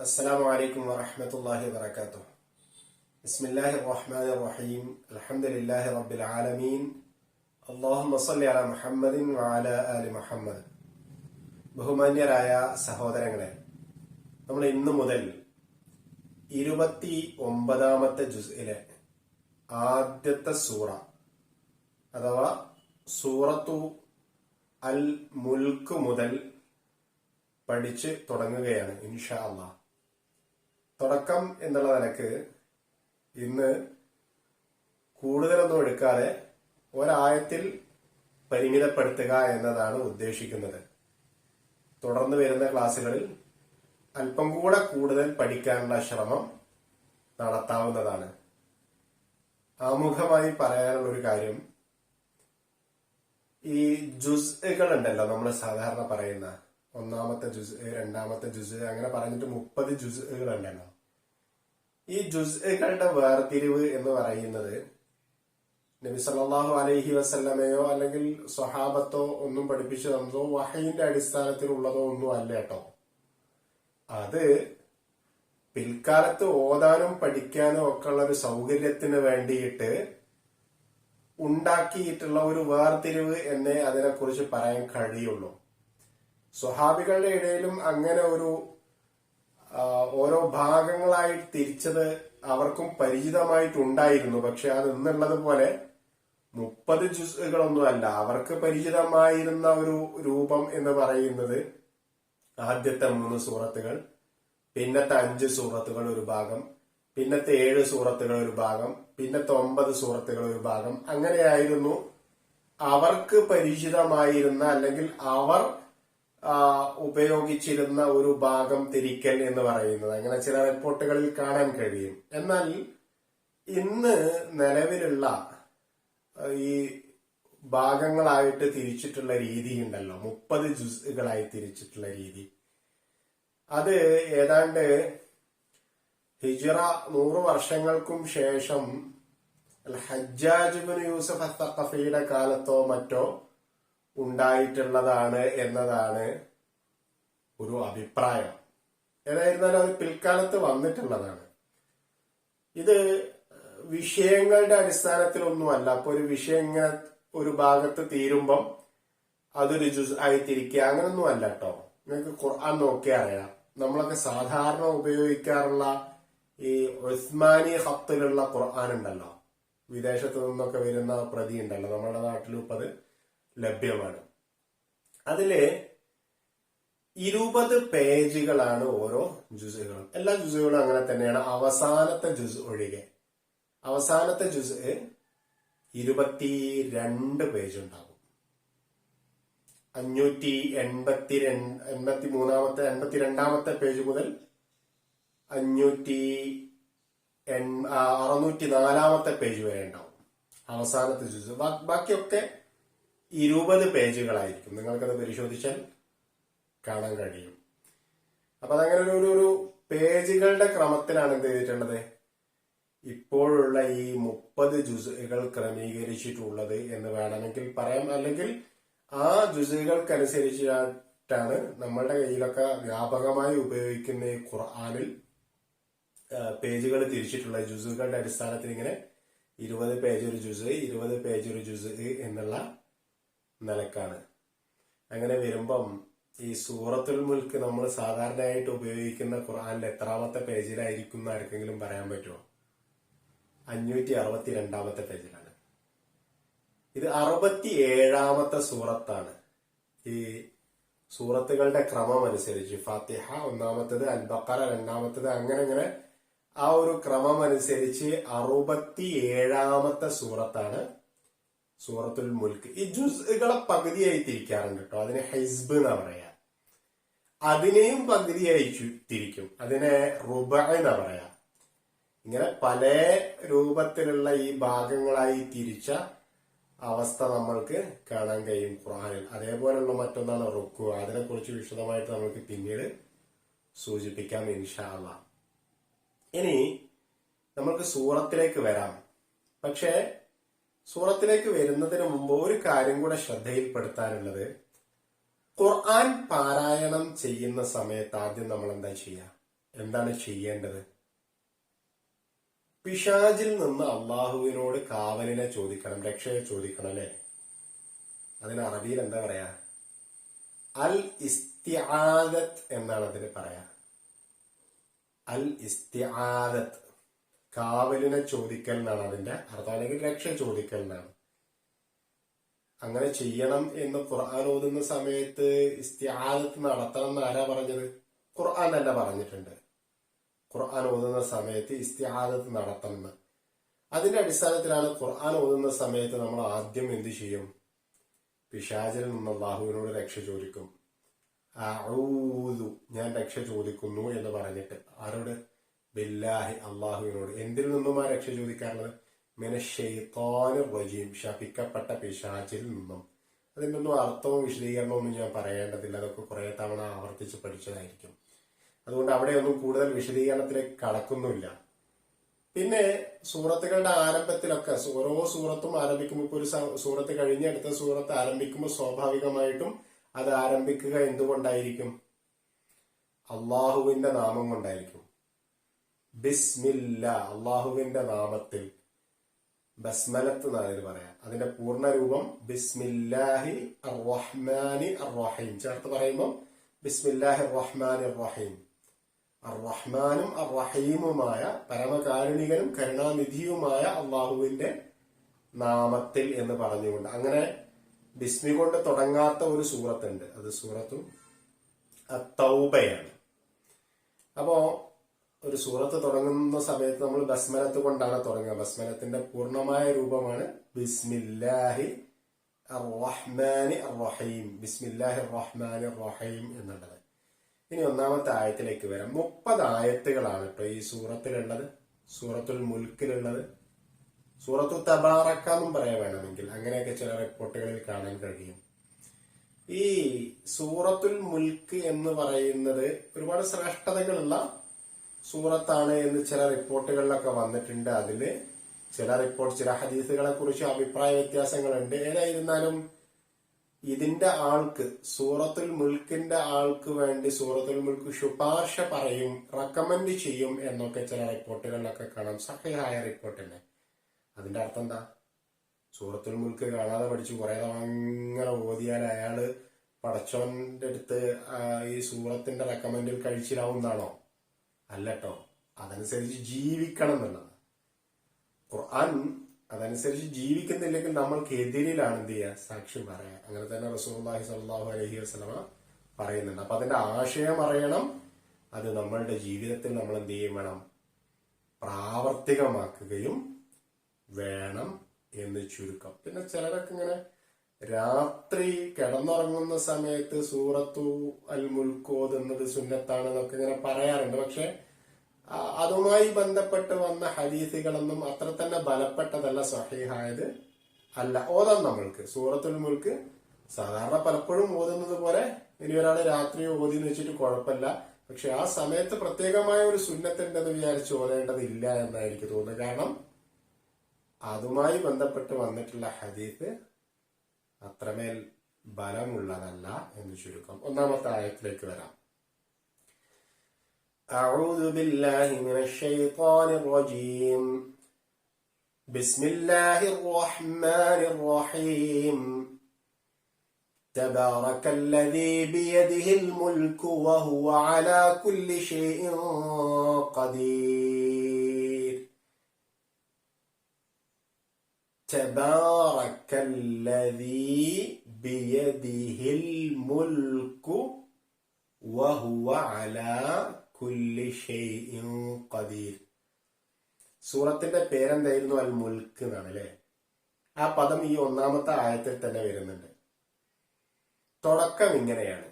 السلام عليكم ورحمة الله وبركاته بسم الله الرحمن الرحيم الحمد لله رب العالمين اللهم صل على محمد وعلى آل محمد ബഹുമാന്യരായ സഹോദരങ്ങളെ നമ്മൾ ഇന്നു മുതൽ ഇരുപത്തി ഒമ്പതാമത്തെ ജുസിലെ ആദ്യത്തെ സൂറ അഥവാ സൂറത്തു അൽ മുൽക്ക് മുതൽ പഠിച്ച് തുടങ്ങുകയാണ് ഇൻഷാ അള്ളാഹ് തുടക്കം എന്നുള്ള നിലയ്ക്ക് ഇന്ന് കൂടുതലൊന്നും എടുക്കാതെ ഒരായത്തിൽ പരിമിതപ്പെടുത്തുക എന്നതാണ് ഉദ്ദേശിക്കുന്നത്. തുടർന്ന് വരുന്ന ക്ലാസ്സുകളിൽ അല്പം കൂടെ കൂടുതൽ പഠിക്കാനുള്ള ശ്രമം നടത്താവുന്നതാണ്. ആമുഖമായി പറയാനുള്ള ഒരു കാര്യം ഈ ജുസ്കൾ ഉണ്ടല്ലോ നമ്മൾ സാധാരണ പറയുന്ന ഒന്നാമത്തെ ജുസ് രണ്ടാമത്തെ ജുസ് അങ്ങനെ പറഞ്ഞിട്ട് മുപ്പത് ജുസുകൾ ഉണ്ടല്ലോ ഈ ജുസ്കളുടെ വേർതിരിവ് എന്ന് പറയുന്നത് നബി സല്ലാഹു അലൈഹി വസല്ലമയോ അല്ലെങ്കിൽ സ്വഹാബത്തോ ഒന്നും പഠിപ്പിച്ചു തന്നതോ വഹയിന്റെ അടിസ്ഥാനത്തിലുള്ളതോ ഒന്നും അല്ല കേട്ടോ. അത് പിൽക്കാലത്ത് ഓതാനും പഠിക്കാനും ഒക്കെ ഉള്ള ഒരു സൗകര്യത്തിന് വേണ്ടിയിട്ട് ഉണ്ടാക്കിയിട്ടുള്ള ഒരു വേർതിരിവ് എന്നേ അതിനെക്കുറിച്ച് പറയാൻ കഴിയുള്ളൂ. സ്വഹാബികളുടെ ഇടയിലും അങ്ങനെ ഒരു ഓരോ ഭാഗങ്ങളായി തിരിച്ചത് അവർക്കും പരിചിതമായിട്ടുണ്ടായിരുന്നു. പക്ഷെ അത് ഇന്നുള്ളത് പോലെ മുപ്പത് ജ്യൂസുകളൊന്നുമല്ല അവർക്ക് പരിചിതമായിരുന്ന ഒരു രൂപം എന്ന് പറയുന്നത് ആദ്യത്തെ മൂന്ന് സൂറത്തുകൾ പിന്നത്തെ അഞ്ച് സൂറത്തുകൾ ഒരു ഭാഗം പിന്നത്തെ ഏഴ് സൂറത്തുകൾ ഒരു ഭാഗം പിന്നത്തെ ഒമ്പത് സൂറത്തുകൾ ഒരു ഭാഗം. അങ്ങനെയായിരുന്നു അവർക്ക് പരിചിതമായിരുന്ന അല്ലെങ്കിൽ അവർ ഉപയോഗിച്ചിരുന്ന ഒരു ഭാഗം തിരിക്കൽ എന്ന് പറയുന്നത്. അങ്ങനെ ചില റിപ്പോർട്ടുകളിൽ കാണാൻ കഴിയും. എന്നാൽ ഇന്ന് നിലവിലുള്ള ഈ ഭാഗങ്ങളായിട്ട് തിരിച്ചിട്ടുള്ള രീതി ഉണ്ടല്ലോ മുപ്പത് ജുസുകളായി തിരിച്ചിട്ടുള്ള രീതി. അത് ഏതാണ്ട് ഹിജറ നൂറ് വർഷങ്ങൾക്കും ശേഷം അൽ ഹജ്ജാജ് ബിൻ യൂസഫ് അത്തഖഫിയുടെ കാലത്തോ മറ്റോ ഉണ്ടായിട്ടുള്ളതാണ് എന്നതാണ് ഒരു അഭിപ്രായം. ഏതായിരുന്നാലും അത് പിൽക്കാലത്ത് വന്നിട്ടുള്ളതാണ്. ഇത് വിഷയങ്ങളുടെ അടിസ്ഥാനത്തിലൊന്നുമല്ല. അപ്പൊ ഒരു വിഷയം ഇങ്ങനെ ഒരു ഭാഗത്ത് തീരുമ്പം അതൊരു ജുസ് ആയി തിരിക്കുക അങ്ങനൊന്നും അല്ല കേട്ടോ നിങ്ങൾക്ക് ഖുർആൻ നോക്കിയാൽ അറിയാം. നമ്മളൊക്കെ സാധാരണ ഉപയോഗിക്കാറുള്ള ഈ ഉസ്മാനി ഹത്തിലുള്ള ഖുർആൻ ഉണ്ടല്ലോ. വിദേശത്തു നിന്നൊക്കെ വരുന്ന പ്രതി ഉണ്ടല്ലോ. നമ്മുടെ നാട്ടിലും ഇപ്പം അത് ലഭ്യമാണ്. അതിൽ ഇരുപത് പേജുകളാണ് ഓരോ ജുസുകളും. എല്ലാ ജുസുകളും അങ്ങനെ തന്നെയാണ്. അവസാനത്തെ ജുസ് ഒഴികെ. അവസാനത്തെ ജുസ് ഇരുപത്തി രണ്ട് പേജ് ഉണ്ടാകും അഞ്ഞൂറ്റി എൺപത്തി എൺപത്തി മൂന്നാമത്തെ എൺപത്തി രണ്ടാമത്തെ പേജ് മുതൽ അഞ്ഞൂറ്റി അറുന്നൂറ്റി നാലാമത്തെ പേജ് വരെ ഉണ്ടാവും അവസാനത്തെ ജുസ്. ബാക്കിയൊക്കെ ഇരുപത് പേജുകളായിരിക്കും. നിങ്ങൾക്കത് പരിശോധിച്ചാൽ കാണാൻ കഴിയും. അപ്പൊ അതങ്ങനെ ഒരു ഒരു- പേജുകളുടെ ക്രമത്തിലാണ് എന്ത് ചെയ്തിട്ടുള്ളത്? ഇപ്പോഴുള്ള ഈ മുപ്പത് ജുസുകൾ ക്രമീകരിച്ചിട്ടുള്ളത് എന്ന് വേണമെങ്കിൽ പറയാം. അല്ലെങ്കിൽ ആ ജുസുകൾക്കനുസരിച്ചിട്ടാണ് നമ്മളുടെ കയ്യിലൊക്കെ വ്യാപകമായി ഉപയോഗിക്കുന്ന ഈ ഖുർആാനിൽ പേജുകൾ തിരിച്ചിട്ടുള്ള ജുസുകളുടെ അടിസ്ഥാനത്തിൽ ഇങ്ങനെ ഇരുപത് പേജ് ഒരു ജുസ് ഇരുപത് പേജ് ഒരു ജുസ് എന്നുള്ള നിലക്കാണ്. അങ്ങനെ വരുമ്പം ഈ സൂറത്തുൽ മുൽക്ക് നമ്മൾ സാധാരണയായിട്ട് ഉപയോഗിക്കുന്ന ഖുർആനിൽ എത്രാമത്തെ പേജിലായിരിക്കും എന്ന് ആർക്കെങ്കിലും പറയാൻ പറ്റുമോ? അഞ്ഞൂറ്റി അറുപത്തി രണ്ടാമത്തെ പേജിലാണ്. ഇത് അറുപത്തി ഏഴാമത്തെ സൂറത്താണ്. ഈ സൂറത്തുകളുടെ ക്രമം അനുസരിച്ച് ഫാത്തിഹ ഒന്നാമത്തത് അൽബക്കറ രണ്ടാമത്തത് അങ്ങനെ അങ്ങനെ ആ ഒരു ക്രമം അനുസരിച്ച് അറുപത്തി ഏഴാമത്തെ സൂറത്താണ് സൂറത്തുൽ മുൽക്ക്. ഈ ജുസുകളെ പകുതിയായി തിരിക്കാറുണ്ട് കേട്ടോ. അതിനെ ഹൈസ്ബ് എന്ന് പറയാ. അതിനെയും പകുതിയായി തിരിക്കും. അതിനെ റുബ എന്ന് പറയാ. ഇങ്ങനെ പല രൂപത്തിലുള്ള ഈ ഭാഗങ്ങളായി തിരിച്ച അവസ്ഥ നമ്മൾക്ക് കാണാൻ കഴിയും ഖുർആനിൽ. അതേപോലെയുള്ള മറ്റൊന്നാണ് റുക്കു. അതിനെക്കുറിച്ച് വിശദമായിട്ട് നമുക്ക് പിന്നീട് സൂചിപ്പിക്കാം ഇൻഷാ അള്ളാ ഇനി നമ്മൾക്ക് സൂറത്തിലേക്ക് വരാം. പക്ഷേ സൂറത്തിലേക്ക് വരുന്നതിന് മുമ്പ് ഒരു കാര്യം കൂടെ ശ്രദ്ധയിൽപ്പെടുത്താനുള്ളത്. ഖുർആൻ പാരായണം ചെയ്യുന്ന സമയത്ത് ആദ്യം നമ്മൾ എന്താ ചെയ്യുക എന്താണ് ചെയ്യേണ്ടത്? പിശാജിൽ നിന്ന് അള്ളാഹുവിനോട് കാവലിനെ ചോദിക്കണം രക്ഷയെ ചോദിക്കണം അല്ലെ? അതിന് അറബിയിൽ എന്താ പറയാ? അൽ ഇസ്തിആദത്ത് എന്നാണ് അതിന് പറയാ. അൽ ഇസ്തിആദത്ത് കാവലിനെ ചോദിക്കൽ എന്നാണ് അതിന്റെ അർത്ഥം അല്ലെങ്കിൽ രക്ഷ ചോദിക്കൽ എന്നാണ് അങ്ങനെ ചെയ്യണം എന്ന് ഖുർആൻ ഓതുന്ന സമയത്ത് ഇസ്തിആദത്ത് നടത്തണം എന്ന് ആരാ പറഞ്ഞത്? ഖുർആൻ തന്നെ പറഞ്ഞിട്ടുണ്ട്. ഖുർആൻ ഓതുന്ന സമയത്ത് ഇസ്തിആദത്ത് നടത്തണം എന്ന്. അതിന്റെ അടിസ്ഥാനത്തിലാണ് ഖുർആൻ ഓതുന്ന സമയത്ത് നമ്മൾ ആദ്യം എന്ത് ചെയ്യും? പിശാചിൽ നിന്ന് അള്ളാഹുവിനോട് രക്ഷ ചോദിക്കും. ഞാൻ രക്ഷ ചോദിക്കുന്നു എന്ന് പറഞ്ഞിട്ട്. ആരോട്? ബില്ലാഹി അള്ളാഹുവിനോട് എന്തിൽ നിന്നും ആ രക്ഷ ചോദിക്കാറുള്ളത്? മിനഷെയ്ത്താന് റജീം ശപിക്കപ്പെട്ട പിശാചിൽ നിന്നും. അതിന്റെ ഒന്നും അർത്ഥവും വിശദീകരണവും ഒന്നും ഞാൻ പറയേണ്ടതില്ല. അതൊക്കെ കുറെ തവണ ആവർത്തിച്ച് പഠിച്ചതായിരിക്കും. അതുകൊണ്ട് അവിടെയൊന്നും കൂടുതൽ വിശദീകരണത്തിലേക്ക് കടക്കുന്നില്ല പിന്നെ സൂറത്തുകളുടെ ആരംഭത്തിലൊക്കെ ഓരോ സൂറത്തും ആരംഭിക്കുമ്പോൾ ഇപ്പോൾ ഒരു സൂറത്ത് കഴിഞ്ഞ് അടുത്ത സൂറത്ത് ആരംഭിക്കുമ്പോൾ സ്വാഭാവികമായിട്ടും അത് ആരംഭിക്കുക എന്തുകൊണ്ടായിരിക്കും? അള്ളാഹുവിന്റെ നാമം കൊണ്ടായിരിക്കും. ബിസ്മില്ല അള്ളാഹുവിന്റെ നാമത്തിൽ. ബസ്മലത്ത് എന്നാണ് ഇത് പറയാം. അതിന്റെ പൂർണ രൂപം ബിസ്മില്ലാഹി റഹ്മാനി റഹീം ചേർത്ത് പറയുമ്പോൾ ബിസ്മില്ലാഹി റഹ്മാനി റഹീം അറഹ്മാനും അറഹീമുമായ പരമകാരുണികനും കരുണാനിധിയുമായ അള്ളാഹുവിന്റെ നാമത്തിൽ എന്ന് പറഞ്ഞുകൊണ്ട്. അങ്ങനെ ബിസ്മി കൊണ്ട് തുടങ്ങാത്ത ഒരു സൂറത്തുണ്ട്. അത് സൂറത്തും തൗബയാണ് അപ്പോ ഒരു സൂറത്ത് തുടങ്ങുന്ന സമയത്ത് നമ്മൾ ബസ്മലത്ത് കൊണ്ടാണ് തുടങ്ങുക. ബസ്മലത്തിന്റെ പൂർണമായ രൂപമാണ് ബിസ്മില്ലാഹി റഹ്മാനി റഹീം ബിസ്മില്ലാഹി റഹ്മാനി റഹീം എന്നുള്ളത്. ഇനി ഒന്നാമത്തെ ആയത്തിലേക്ക് വരാം. മുപ്പത് ആയത്തുകളാണ് ഇപ്പൊ ഈ സൂറത്തിലുള്ളത് സൂറത്തുൽ മുൽക്കിലുള്ളത്. സൂറത്തു തബാറക്ക എന്നും പറയാൻ വേണമെങ്കിൽ അങ്ങനെയൊക്കെ ചില റിപ്പോർട്ടുകളിൽ കാണാൻ കഴിയും. ഈ സൂറത്തുൽ മുൽക്ക് എന്ന് പറയുന്നത് ഒരുപാട് ശ്രേഷ്ഠതകളുള്ള സൂറത്താണ് എന്ന് ചില റിപ്പോർട്ടുകളിലൊക്കെ വന്നിട്ടുണ്ട്. അതിൽ ചില റിപ്പോർട്ട് ചില ഹദീസുകളെ കുറിച്ച് അഭിപ്രായ വ്യത്യാസങ്ങളുണ്ട്. ഏതായിരുന്നാലും ഇതിന്റെ ആൾക്ക് സൂറത്തുൽ മുൽക്കിന്റെ ആൾക്ക് വേണ്ടി സൂറത്തുൽ മുൽക്ക് ശുപാർശ പറയും റെക്കമെൻഡ് ചെയ്യും എന്നൊക്കെ ചില റിപ്പോർട്ടുകളിലൊക്കെ കാണാം. സഹായ റിപ്പോർട്ട് തന്നെ അതിന്റെ അർത്ഥം എന്താ? സൂറത്തുൽ മുൽക്ക് കാണാതെ പഠിച്ചു കുറെ അങ്ങനെ ഓതിയാൽ അയാൾ പടച്ചോന്റെ അടുത്ത് ഈ സൂറത്തിന്റെ റെക്കമെൻഡിൽ കഴിച്ചിലാവുന്നതാണോ? അല്ലട്ടോ. അതനുസരിച്ച് ജീവിക്കണം എന്നുള്ളത് ഖുർആൻ അതനുസരിച്ച് ജീവിക്കുന്നില്ലെങ്കിൽ നമ്മൾക്ക് എതിരിലാണ് എന്ത് ചെയ്യുക? സാക്ഷ്യം പറയാ. അങ്ങനെ തന്നെ റസൂർലാഹി സല്ലാഹു അലഹി വസ്ലമ പറയുന്നുണ്ട്. അപ്പൊ അതിന്റെ ആശയം അറിയണം. അത് നമ്മളുടെ ജീവിതത്തിൽ നമ്മൾ എന്ത് ചെയ്യും വേണം? പ്രാവർത്തികമാക്കുകയും വേണം എന്ന് ചുരുക്കം. പിന്നെ ചിലരൊക്കെ ഇങ്ങനെ രാത്രി കിടന്നുറങ്ങുന്ന സമയത്ത് സൂറത്തു അൽ മുൽക്ക് ഓതുന്നത് സുന്നത്താണെന്നൊക്കെ ഇങ്ങനെ പറയാറുണ്ട്. പക്ഷെ അതുമായി ബന്ധപ്പെട്ട് വന്ന ഹദീസുകളൊന്നും അത്ര തന്നെ ബലപ്പെട്ടതല്ല സഹീഹായത് അല്ല. ഓതാം നമ്മൾക്ക്. സൂറത്തുൽ മുൽക്ക് സാധാരണ പലപ്പോഴും ഓതുന്നത് പോലെ ഇനി ഒരാൾ രാത്രി ഓതി എന്ന് വെച്ചിട്ട് കുഴപ്പമില്ല. പക്ഷെ ആ സമയത്ത് പ്രത്യേകമായ ഒരു സുന്നത്തുണ്ടെന്ന് വിചാരിച്ച് ഓതേണ്ടതില്ല എന്നാണ് എനിക്ക് തോന്നുന്നത്. കാരണം അതുമായി ബന്ധപ്പെട്ട് വന്നിട്ടുള്ള ഹദീസ് അത്രമേൽ ബലമുള്ളതല്ല എന്ന് ചുരുക്കം ഒന്നാമത്തെ ആയത്തിലേക്ക് വരാം أعوذ بالله من الشيطان الرجيم بسم الله الرحمن الرحيم تبارك الذي بيده الملك وهو على كل شيء قدير തബാറക്കല്ലദീ ബിയദിഹിൽ മുൽക്കു വഹുവ അലാ കുല്ലി ഷൈഇൻ ഖദീർ സൂറത്തിന്റെ പേരെന്തായിരുന്നു? അൽ മുൽക്ക് എന്നാണ് അല്ലേ? ആ പദം ഈ ഒന്നാമത്തെ ആയത്തിൽ തന്നെ വരുന്നുണ്ട്. തുടക്കം ഇങ്ങനെയാണ്.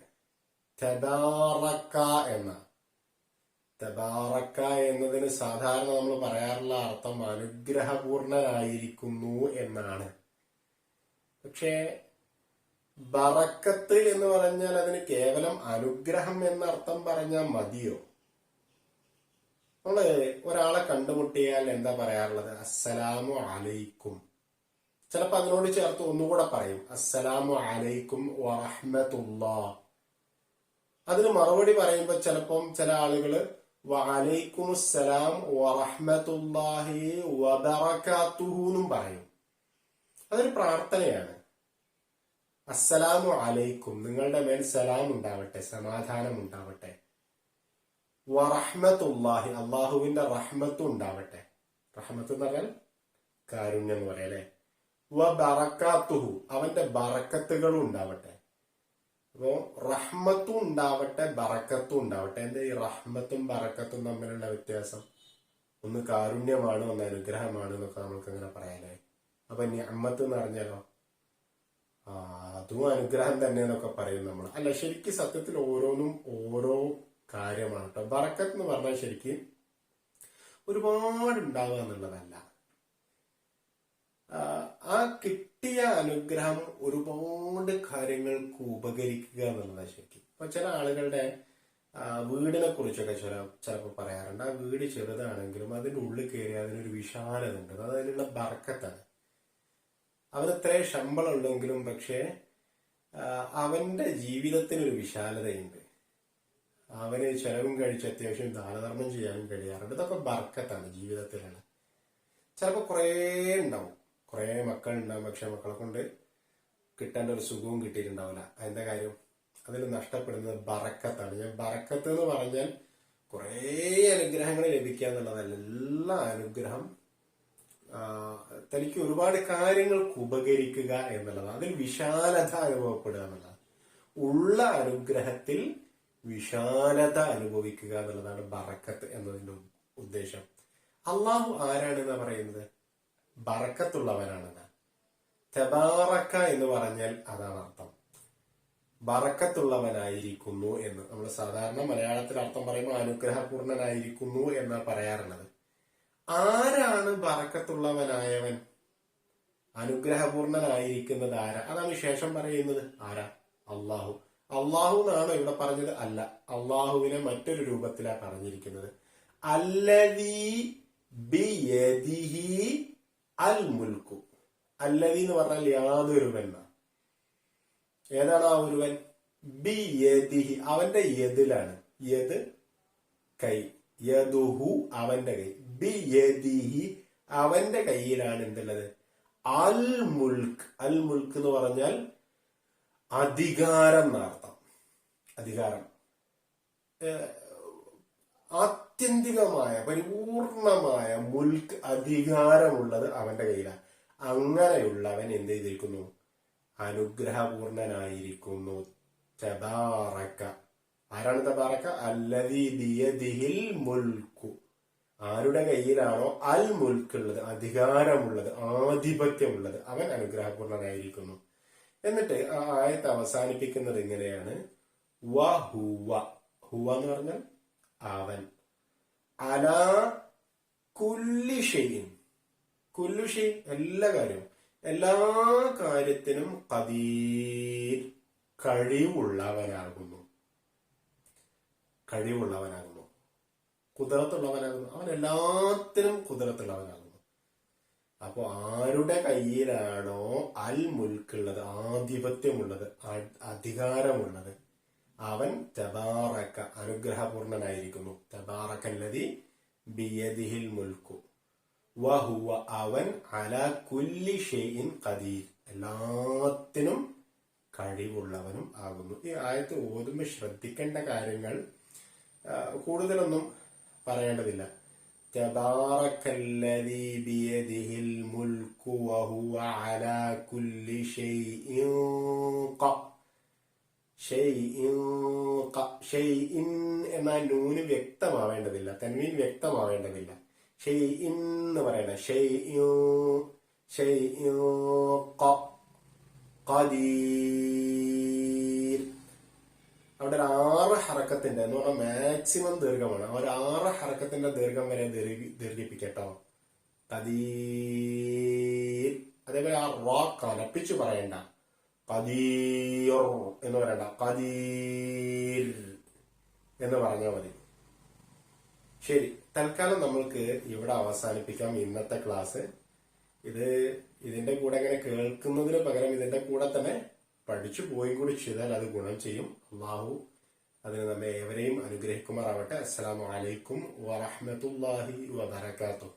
തബാറക്ക എന്ന തബാറക്ക എന്നതിന് സാധാരണ നമ്മൾ പറയാറുള്ള അർത്ഥം അനുഗ്രഹപൂർണനായിരിക്കുന്നു എന്നാണ്. പക്ഷേ ബറക്കത്ത് എന്ന് പറഞ്ഞാൽ അതിന് കേവലം അനുഗ്രഹം എന്ന അർത്ഥം പറഞ്ഞാൽ മതിയോ? നമ്മൾ ഒരാളെ കണ്ടുമുട്ടിയാൽ എന്താ പറയാറുള്ളത്? അസ്സലാമു അലൈക്കും. ചിലപ്പോ അതിനോട് ചേർത്ത് ഒന്നുകൂടെ പറയും. അസ്സലാമു അലൈക്കും വറഹ്മത്തുള്ള. അതിന് മറുപടി പറയുമ്പോൾ ചിലപ്പം ചില ആളുകൾ വലൈക്കും അസ്സലാം വറഹ്മത്തുള്ളാഹി വബറകാതുഹു എന്നും പറയും. അതൊരു പ്രാർത്ഥനയാണ്. അസ്സലാമു അലൈക്കും. നിങ്ങളുടെ മേൽ സലാം ഉണ്ടാവട്ടെ സമാധാനം ഉണ്ടാവട്ടെ. വറഹ്മത്തുള്ളാഹി അള്ളാഹുവിന്റെ റഹ്മത്തും ഉണ്ടാവട്ടെ. റഹ്മത്ത് എന്ന് പറഞ്ഞാൽ കാരുണ്യം പോലെ അല്ലെ? വ അവന്റെ ബറക്കത്തുകളും ഉണ്ടാവട്ടെ. അപ്പോ റഹ്മത്തും ഉണ്ടാവട്ടെ ബറക്കത്തും ഉണ്ടാവട്ടെ. എന്താ ഈ റഹ്മത്തും ബറക്കത്തും തമ്മിലുള്ള വ്യത്യാസം? ഒന്ന് കാരുണ്യമാണ് ഒന്ന് അനുഗ്രഹമാണ് എന്നൊക്കെ നമ്മൾക്ക് അങ്ങനെ പറയാനായി അപ്പൊ അമ്മത്ത് എന്ന് പറഞ്ഞാലോ? ആ അതും അനുഗ്രഹം തന്നെ എന്നൊക്കെ പറയും നമ്മൾ അല്ല ശരിക്ക് സത്യത്തിൽ ഓരോന്നും ഓരോ കാര്യമാണ് കേട്ടോ. ബറക്കത്ത് എന്ന് പറഞ്ഞാൽ ശരിക്കും ഒരുപാട് ഉണ്ടാവുക എന്നുള്ളതല്ല. ആ, കിട്ടിയ അനുഗ്രഹം ഒരുപാട് കാര്യങ്ങൾക്ക് ഉപകരിക്കുക എന്നുള്ളതാണ് ശരിക്കും. ഇപ്പൊ ചില ആളുകളുടെ വീടിനെ കുറിച്ചൊക്കെ ചില ചിലപ്പോൾ പറയാറുണ്ട്. ആ വീട് ചെറുതാണെങ്കിലും അതിന്റെ ഉള്ളിൽ കയറി അതിനൊരു വിശാലത ഉണ്ട് അത് അതിനുള്ള ബർക്കത്താണ്. അവന് എത്രയും ശമ്പളം ഉള്ളെങ്കിലും പക്ഷേ അവന്റെ ജീവിതത്തിനൊരു വിശാലതയുണ്ട്. അവന് ചെലവും കഴിച്ച് അത്യാവശ്യം ദാനധർമ്മം ചെയ്യാനും കഴിയാറുണ്ട്. ഇതൊക്കെ ബർക്കത്താണ് ജീവിതത്തിലുള്ള. ചിലപ്പോൾ കുറേ ഉണ്ടാവും. കുറേ മക്കളുണ്ടാവും പക്ഷെ മക്കളെ കൊണ്ട് കിട്ടേണ്ട ഒരു സുഖവും കിട്ടിയിട്ടുണ്ടാവില്ല. അതിന്റെ കാര്യം? അതിൽ നഷ്ടപ്പെടുന്നത് ബറക്കത്താണ്. ഞാൻ ബറക്കത്ത് എന്ന് പറഞ്ഞാൽ കുറേ അനുഗ്രഹങ്ങൾ ലഭിക്കുക എന്നുള്ളതല്ല. എല്ലാ അനുഗ്രഹം തനിക്ക് ഒരുപാട് കാര്യങ്ങൾക്ക് ഉപകരിക്കുക എന്നുള്ളതാണ്. അതിൽ വിശാലത അനുഭവപ്പെടുക എന്നുള്ളതാണ്. ഉള്ള അനുഗ്രഹത്തിൽ വിശാലത അനുഭവിക്കുക എന്നുള്ളതാണ് ബറക്കത്ത് എന്നതിന്റെ ഉദ്ദേശം. അള്ളാഹു ആരാണെന്ന് പറയുന്നത്? ബറക്കത്തുള്ളവനാണെന്ന്. തെബാറക്ക എന്ന് പറഞ്ഞാൽ അതാണ് അർത്ഥം. ബറക്കത്തുള്ളവനായിരിക്കുന്നു എന്ന്. നമ്മൾ സാധാരണ മലയാളത്തിൽ അർത്ഥം പറയുമ്പോൾ അനുഗ്രഹപൂർണനായിരിക്കുന്നു എന്ന് പറയാറുള്ളത്. ആരാണ് ബറക്കത്തുള്ളവനായവൻ? അനുഗ്രഹപൂർണനായിരിക്കുന്നത് ആരാ? അതാണ് ശേഷം പറയുന്നത്. ആരാ? അള്ളാഹു. അള്ളാഹു എന്നാണ് ഇവിടെ പറഞ്ഞത് അല്ല. അള്ളാഹുവിനെ മറ്റൊരു രൂപത്തിലാണ് പറഞ്ഞിരിക്കുന്നത്. അല്ലദീ ബിയദിഹി അൽ മുൽക്കു അല്ലതി എന്ന് പറഞ്ഞാൽ യാതൊരുവൻ. ഏതാണ് ആ ഒരുവൻ? ബി യതിഹി അവന്റെ യതിലാണ്. യത് കൈ. യദുഹു അവന്റെ കൈ. ബി യതിഹി അവന്റെ കയ്യിലാണ് എന്തുള്ളത്? അൽ മുൽക്ക് അൽ മുൽക്ക് എന്ന് പറഞ്ഞാൽ അധികാരം എന്നർത്ഥം. അധികാരം. ആത്യന്തികമായ പരിപൂർണമായ മുൽക്ക് അധികാരമുള്ളത് അവന്റെ കയ്യിലാണ് അങ്ങനെയുള്ളവൻ എന്ത് ചെയ്തിരിക്കുന്നു? അനുഗ്രഹപൂർണനായിരിക്കുന്നു. തബാറക്ക. ആരാണ് തബാറക്ക? ബിയദിഹിൽ മുൽക്കു. ആരുടെ കയ്യിലാണോ അൽ മുൽക്കുള്ളത് അധികാരമുള്ളത് ആധിപത്യമുള്ളത് അവൻ അനുഗ്രഹപൂർണനായിരിക്കുന്നു. എന്നിട്ട് ആ ആയത്ത് അവസാനിപ്പിക്കുന്നത് എങ്ങനെയാണ് വ ഹുവ ഹുവ എന്ന് പറഞ്ഞാൽ അവൻ അലാ കുല്ലി കുല്ലുഷി എല്ലാ കാര്യവും എല്ലാ കാര്യത്തിനും കദീർ കഴിവുള്ളവനാകുന്നു. കഴിവുള്ളവനാകുന്നു. കുതിരത്തുള്ളവനാകുന്നു. അവൻ എല്ലാത്തിനും കുതിരത്തുള്ളവനാകുന്നു. അപ്പോ ആരുടെ കയ്യിലാണോ അൽ മുൽക്കുള്ളത് ആധിപത്യമുള്ളത് അധികാരമുള്ളത് അവൻ തബാറക്ക അനുഗ്രഹപൂർണനായിരിക്കുന്നു. തബാറക്കല്ലതി ബിയദിഹിൽ മുൽക്കു. വഹുവ അവൻ അല കുല്ലി ഷെയ്ൻ കദീർ എല്ലാത്തിനും കഴിവുള്ളവനും ആകുന്നു. ഈ ആയത്ത് ഓതുമ്പോൾ ശ്രദ്ധിക്കേണ്ട കാര്യങ്ങൾ കൂടുതലൊന്നും പറയേണ്ടതില്ല. തബാറക്കല്ലതി ബിയദിഹിൽ മുൽക്കു വഹുവ അല കുല്ലി ഷെയ്ൻ ഷെയ്ഇൻ എന്ന നൂന് വ്യക്തമാവേണ്ടതില്ല തൻവീൻ വ്യക്തമാവേണ്ടതില്ല. ഷെയ്ഇൻ എന്ന് പറയണ്ട ഷെയ്ഇ ഷെയ്ഇ ക- ഖദീർ. അവിടെ ഒരു ആറ് ഹറക്കത്തിന്റെ എന്ന് പറഞ്ഞാൽ മാക്സിമം ദീർഘമാണ്. ഒരു ആറ് ഹറക്കത്തിന്റെ ദീർഘം വരെ ദീർഘി- ദീർഘിപ്പിക്കട്ടോ. കദീർ അതേപോലെ ആ റോ കനപ്പിച്ച് പറയണ്ട. കദീർ എന്ന് പറയണ്ട. കദീർ എന്ന് പറഞ്ഞാൽ മതി. ശരി തൽക്കാലം നമ്മൾക്ക് ഇവിടെ അവസാനിപ്പിക്കാം ഇന്നത്തെ ക്ലാസ്. ഇത് ഇതിന്റെ കൂടെ ഇങ്ങനെ കേൾക്കുന്നതിന് പകരം ഇതിന്റെ കൂടെ തന്നെ പഠിച്ചു പോയി കൂടി ചെയ്താൽ അത് ഗുണം ചെയ്യും. അള്ളാഹു അതിന് നമ്മെ ഏവരെയും അനുഗ്രഹിക്കുമാറാവട്ടെ. അസ്സാം വലൈക്കും വറഹ്മത്തുള്ളാഹി വബറകാതുഹു.